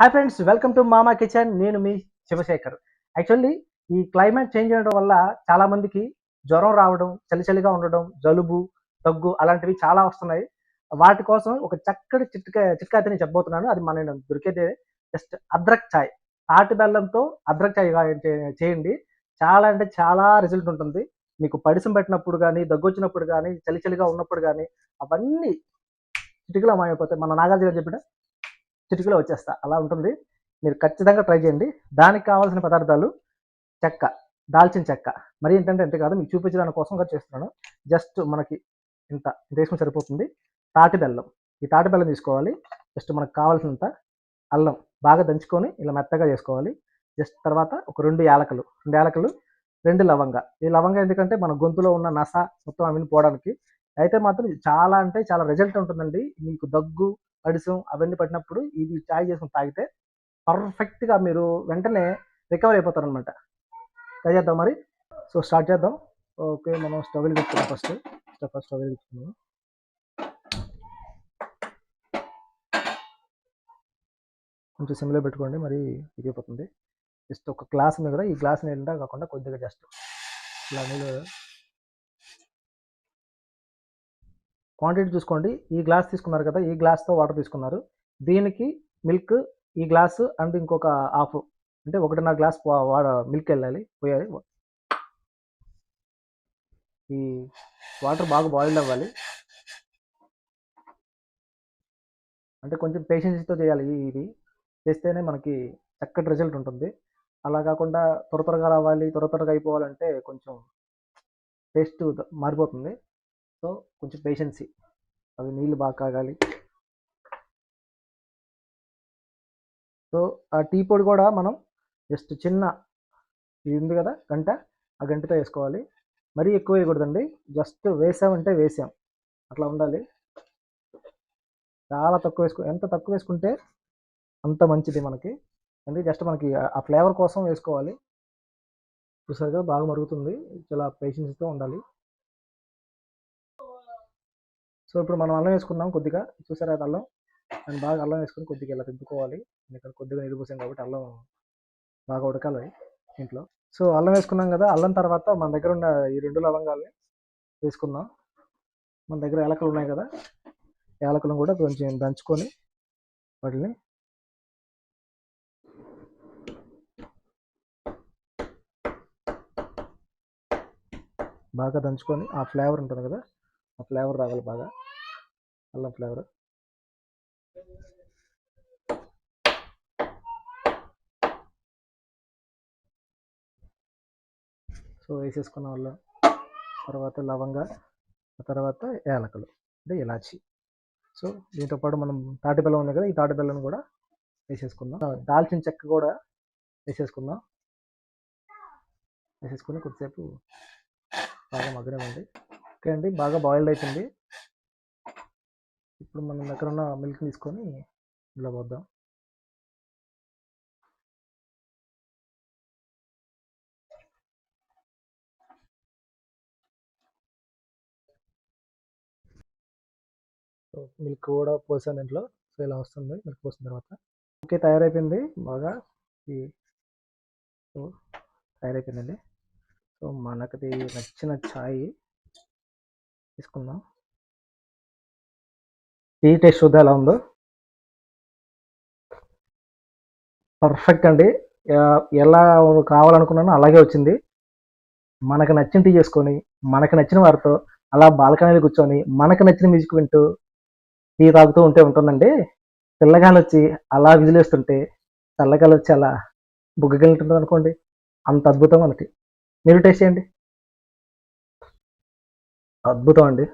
Hi friends welcome to Mama kitchen నేను మీ Sivasekhar. Actually ఈ క్లైమేట్ చేంజ్ అవ్వడం వల్ల చాలా మందికి జ్వరం రావడం చలి చలిగా ఉండడం జలుబు దగ్గు అలాంటివి చాలా వస్తున్నాయి. వాటి కోసం ఒక చక్కటి చిట్కా చిట్కా అయితే నేను చెప్పబోతున్నాను. అది మన దొరికేదే జస్ట్ అద్రక్ చాయ్. తాటి బెల్లంతో అద్రక్ చాయ్ చేయండి. చాలా అంటే చాలా రిజల్ట్ ఉంటుంది. మీకు పడిసం పెట్టినప్పుడు కానీ దగ్గు వచ్చినప్పుడు కానీ చలి చలిగా ఉన్నప్పుడు కానీ అవన్నీ చిటికలో మాయమైపోతాయి. మన నాగార్జున చెప్పిన చిటికలో వచ్చేస్తా. అలా ఉంటుంది. మీరు ఖచ్చితంగా ట్రై చేయండి. దానికి కావాల్సిన పదార్థాలు చెక్క దాల్చిన చెక్క. మరి ఏంటంటే అంతే కాదు మీకు చూపించడానికి కోసం కూడా చేస్తున్నాను. జస్ట్ మనకి ఇంత ఇంత వేసుకుని సరిపోతుంది. తాటి బెల్లం. ఈ తాటి బెల్లం తీసుకోవాలి. జస్ట్ మనకు కావాల్సినంత అల్లం బాగా దంచుకొని ఇలా మెత్తగా చేసుకోవాలి. జస్ట్ తర్వాత ఒక రెండు యాలకులు. రెండు యాలకులు రెండు లవంగ. ఈ లవంగ ఎందుకంటే మన గొంతులో ఉన్న నస మొత్తం అవిని పోవడానికి. అయితే మాత్రం చాలా అంటే చాలా రిజల్ట్ ఉంటుందండి. మీకు దగ్గు పడిసం అవన్నీ పట్టినప్పుడు ఇది చాయ్ చేసుకుని తాగితే పర్ఫెక్ట్గా మీరు వెంటనే రికవర్ అయిపోతారు అనమాట ట్రై చేద్దాం మరి. సో స్టార్ట్ చేద్దాం. ఓకే మనం స్టవ్ వెలిగించుకుందాం ఫస్ట్ స్టవ్ ఫస్ట్ స్టవ్ కొంచెం సిమ్లో పెట్టుకోండి మరి ఇరిగిపోతుంది. జస్ట్ ఒక గ్లాస్ ఉంది కదా ఈ గ్లాస్ నీళ్ళ కాకుండా కొద్దిగా జస్ట్ ఇలా నీళ్ళు క్వాంటిటీ చూసుకోండి. ఈ గ్లాస్ తీసుకున్నారు కదా ఈ గ్లాస్తో వాటర్ తీసుకున్నారు. దీనికి మిల్క్ ఈ గ్లాస్ అండ్ ఇంకొక హాఫ్ అంటే ఒకటిన్నర గ్లాస్ మిల్క్ వెళ్ళాలి పోయాలి. ఈ వాటర్ బాగా బాయిల్డ్ అవ్వాలి. అంటే కొంచెం పేషెన్స్తో చేయాలి ఇది. చేస్తేనే మనకి చక్కటి రిజల్ట్ ఉంటుంది. అలా కాకుండా త్వర త్వరగా రావాలి త్వర త్వరగా అయిపోవాలంటే కొంచెం టేస్ట్ మారిపోతుంది. సో కొంచెం పేషెన్సీ అవి నీళ్ళు బాగా కాగాలి. సో ఆ టీ పొడి కూడా మనం జస్ట్ చిన్న ఇది ఉంది కదా గంట. ఆ గంటతో వేసుకోవాలి. మరీ ఎక్కువ వేయకూడదండి. జస్ట్ వేసామంటే వేసాం. అట్లా ఉండాలి. చాలా తక్కువ వేసుకో ఎంత తక్కువ వేసుకుంటే అంత మంచిది మనకి. అంటే జస్ట్ మనకి ఆ- ఆ ఫ్లేవర్ కోసం వేసుకోవాలి. చూసారు కదా బాగా మరుగుతుంది. చాలా పేషెన్స్తో ఉండాలి. సో ఇప్పుడు మనం అల్లం వేసుకున్నాం కొద్దిగా. చూసారా అది అల్లం? అండ్ బాగా అల్లం వేసుకుని కొద్దిగా ఇలా తిప్పుకోవాలి ఇక్కడ కొద్దిగా నిలిపోసాం కాబట్టి అల్లం బాగా ఉడకాలి ఇంట్లో. సో అల్లం వేసుకున్నాం కదా అల్లం తర్వాత మన దగ్గర ఉన్న ఈ రెండు లవంగాల్ని వేసుకుందాం. మన దగ్గర ఏలకలు ఉన్నాయి కదా ఏలకలను కూడా కొంచెం దంచుకొని వాటిని బాగా దంచుకొని ఆ ఫ్లేవర్ ఉంటుంది కదా ఆ ఫ్లేవర్ రావాలి బాగా. అల్లం ఫ్లేవర్. సో వేసేసుకున్న వాళ్ళం తర్వాత లవంగ ఆ తర్వాత యాలకులు అంటే ఇలాచి. సో దీంతో పాటు మనం తాటి బెల్లం ఉంది కదా ఈ తాటి బెల్లం కూడా వేసేసుకుందాం. దాల్చిన చెక్క కూడా వేసేసుకుందాం. వేసేసుకుని కొద్దిసేపు బాగా మగ్గనివ్వండి. ఓకే అండి బాగా బాయిల్డ్ అవుతుంది ఇప్పుడు మనం దగ్గర ఉన్న మిల్క్ తీసుకొని ఇలా పోద్దాం సో మిల్క్ కూడా పోసాను దీంట్లో. సో ఇలా వస్తుంది. మిల్క్ పోసిన తర్వాత. ఓకే తయారైపోయింది. బాగా ఈ సో తయారైపోయిందండి. సో మనకి నచ్చిన ఛాయ్ తీసుకుందాం. టీ టేస్ట్ చూద్దాం ఎలా ఉందో. పర్ఫెక్ట్ అండి. ఎలా కావాలనుకున్నానో అలాగే వచ్చింది. మనకు నచ్చిన టీ చేసుకొని మనకు నచ్చిన వారితో అలా బాల్కనీలో కూర్చొని మనకు నచ్చిన మ్యూజిక్ వింటూ టీ తాగుతూ ఉంటే ఉంటుందండి. పిల్లగాలు వచ్చి అలా విజిలేస్తుంటే చల్లగాలు వచ్చి అలా బుగ్గగిలింటుంది అనుకోండి. అంత అద్భుతం మనకి. మీరు టేస్ట్ చేయండి. అద్భుతం అండి.